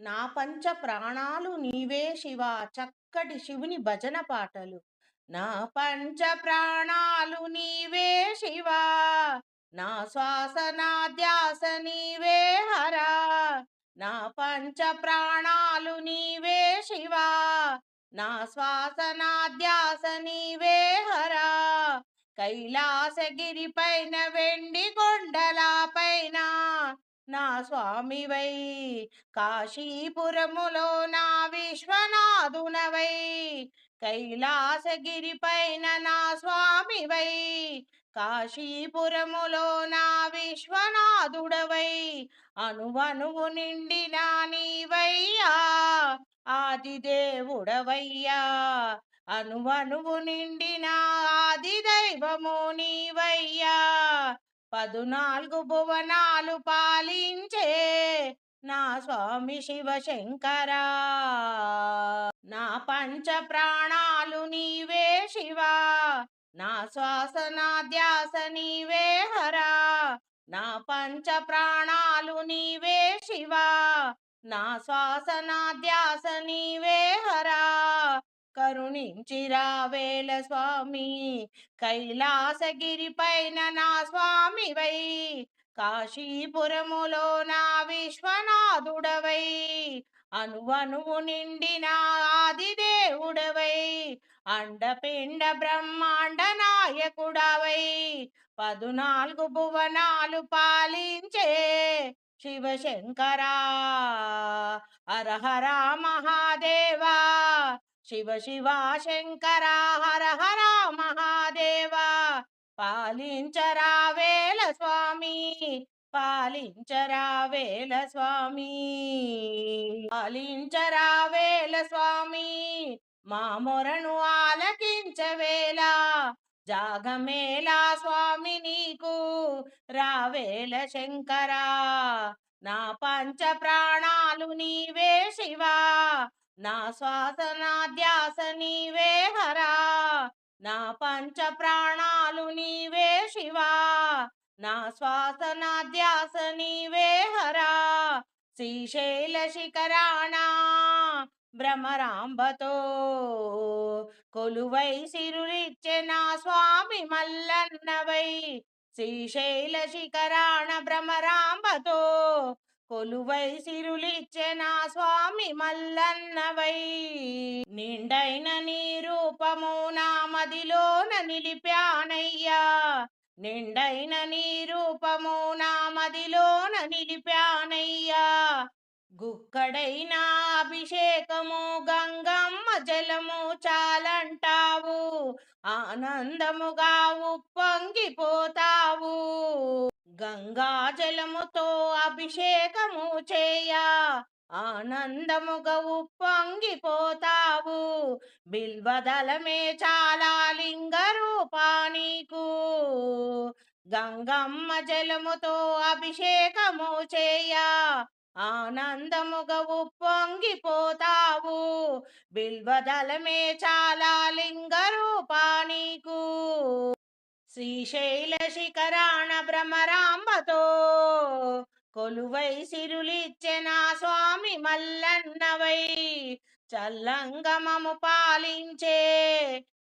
నా పంచ ప్రాణాలు నీవే శివ చక్కటి శివుని భజన పాటలు. నా పంచ ప్రాణాలు నీవే శివ నా శ్వాస నా ధ్యాస నీవే హరా నా పంచ ప్రాణాలు నీవే శివ నా శ్వాస నా ధ్యాస నీవే హరా. కైలాసగిరి పైన వెండి కొండల పైన నా స్వామివై కాశీపురములో నా విశ్వనాథునవై కైలాసగిరి పైన నా స్వామివై కాశీపురములో నా విశ్వనాథుడవై అనువనువు నిండిన నీవయ్యా ఆదిదేవుడవయ్యా అనువనువు నిండిన ఆది దైవము నీవయ్యా పదునాలుగు భువనాలు పాలించే నా స్వామి శివశంకరా. నా పంచ ప్రాణాలు నీవే శివా. నా శ్వాస నా ధ్యాస నీవే హరా. నా పంచ ప్రాణాలు నీవే శివా. నా శ్వాస నా ధ్యాస నీవే హరా. కరుణించిరావేల స్వామి. కైలాసగిరి పైన నా స్వామివై కాశీపురములో నా విశ్వనాథుడవై. అనువనువు నిండిన ఆదిదేవుడవై. అండపిండ బ్రహ్మాండ నాయకుడవై. పదునాలుగు భువనాలు పాలించే శివశంకరా. అరహరా మహాదేవా. శివ శివ శంకర హర హర మహాదేవ. పాలించరా వేల స్వామి పాలించరా వేల స్వామి. పాలించరా వేల స్వామి మా మొరను ఆలకించవేళ జాగమేలా స్వామి నీకు రావేల శంకరా. నా పంచ ప్రాణాలు నీవే నా శ్వాసనాధ్యాస నీవే హరా నా పంచ ప్రాణాలు నీవే శివా నా శ్వాసనాధ్యాస నీవే హరా శ్రీశైల శిఖరాణా భ్రమరాంబతో కొలువై సిరులిచ్చే నా స్వామి మల్లన్నవై శ్రీశైల శిఖరాణ భ్రమరాంబతో కొలువై సిరులిచ్చేనా స్వామి మల్లన్నవై. నిండైన నీ రూపము నా మదిలోన నిలిపానయ్యా. నిండైన నీ రూపము నా మదిలోన నిలిపానయ్యా. గుక్కడైన అభిషేకము గంగమ్మ జలము చాలంటావు. ఆనందముగా ఉప్పొంగిపోతావు. గంగా జలముతో అభిషేకము చేయ. ఆనందముగా ఉప్పొంగిపోతావు బిల్వదలమే చాలా లింగ రూపానికు గంగమ్మ జలముతో అభిషేకము చేయ. ఆనందముగా ఉప్పొంగిపోతావు బిల్వదలమే చాలా లింగ రూపానికు శ్రీశైల శిఖరాణ భ్రమరాంబతో కొలువై సిరులిచ్చే నా స్వామి మల్లన్నవై. చల్లంగమము పాలించే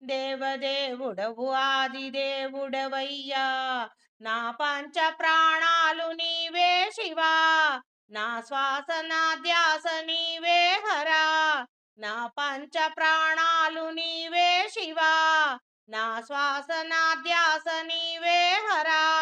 దేవదేవుడవు ఆది దేవుడవయ్యా నా పంచ ప్రాణాలు నీవే శివా నా శ్వాస నా ధ్యాస నీవే హరా. నా పంచ ప్రాణాలు నీవే శివా నా శ్వాస నా నీవే హరా.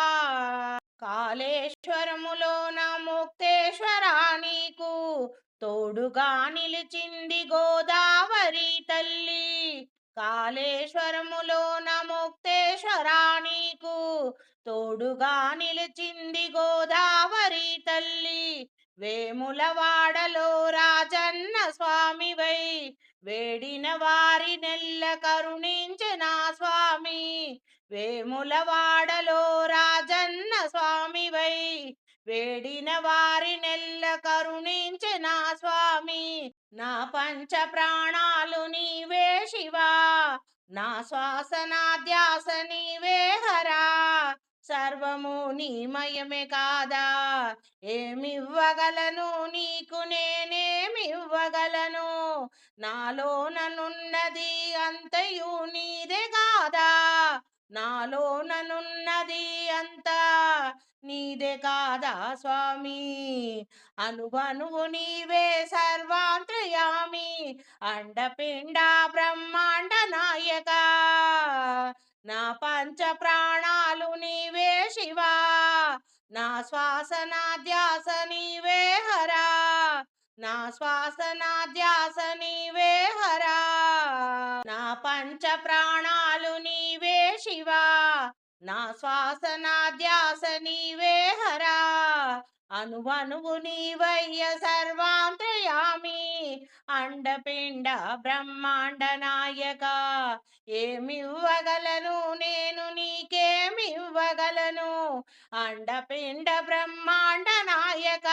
కాళేశ్వరములోన ముక్తేశ్వరా నీకు. తోడుగా నిలిచింది గోదావరి తల్లి. కాళేశ్వరములోన ముక్తేశ్వరా నీకు. తోడుగా నిలిచింది గోదావరి తల్లి. వేములవాడలో రాజన్న స్వామివై. వేడిన వారి నెల్ల కరుణించిన స్వామి వేములవాడలో రాజన్న స్వామివై. వేడిన వారి నెల్ల కరుణించిన స్వామి నా పంచ ప్రాణాలు నీవే శివా. నా శ్వాస నా ధ్యాస నీవే సర్వము నీమయమే కాదా? ఏమివ్వగలను నీకు నేనేమివ్వగలను? నాలో ననున్నది అంతయు నీదే కాదా? నాలోననున్నది అంతా నీదే కాదా స్వామి? అనువనువు నీవే సర్వాంతర్యామి అండపిండ బ్రహ్మాండ నాయక. నా పంచ ప్రాణాలు నీవే శివా నా శ్వాస నా ధ్యాస నీవే హరా నా శ్వాస నా ధ్యాస నీవే హరా నా పంచ ప్రాణాలు నీవే శివా నా శ్వాస నా ధ్యాస నీవే హరా అనువనువు నీవయ్య సర్వాంతర్యామి అండపిండ బ్రహ్మాండ నాయక ఏమివ్వగలను నేను నీకేమివ్వగలను. అండపిండ బ్రహ్మాండ నాయక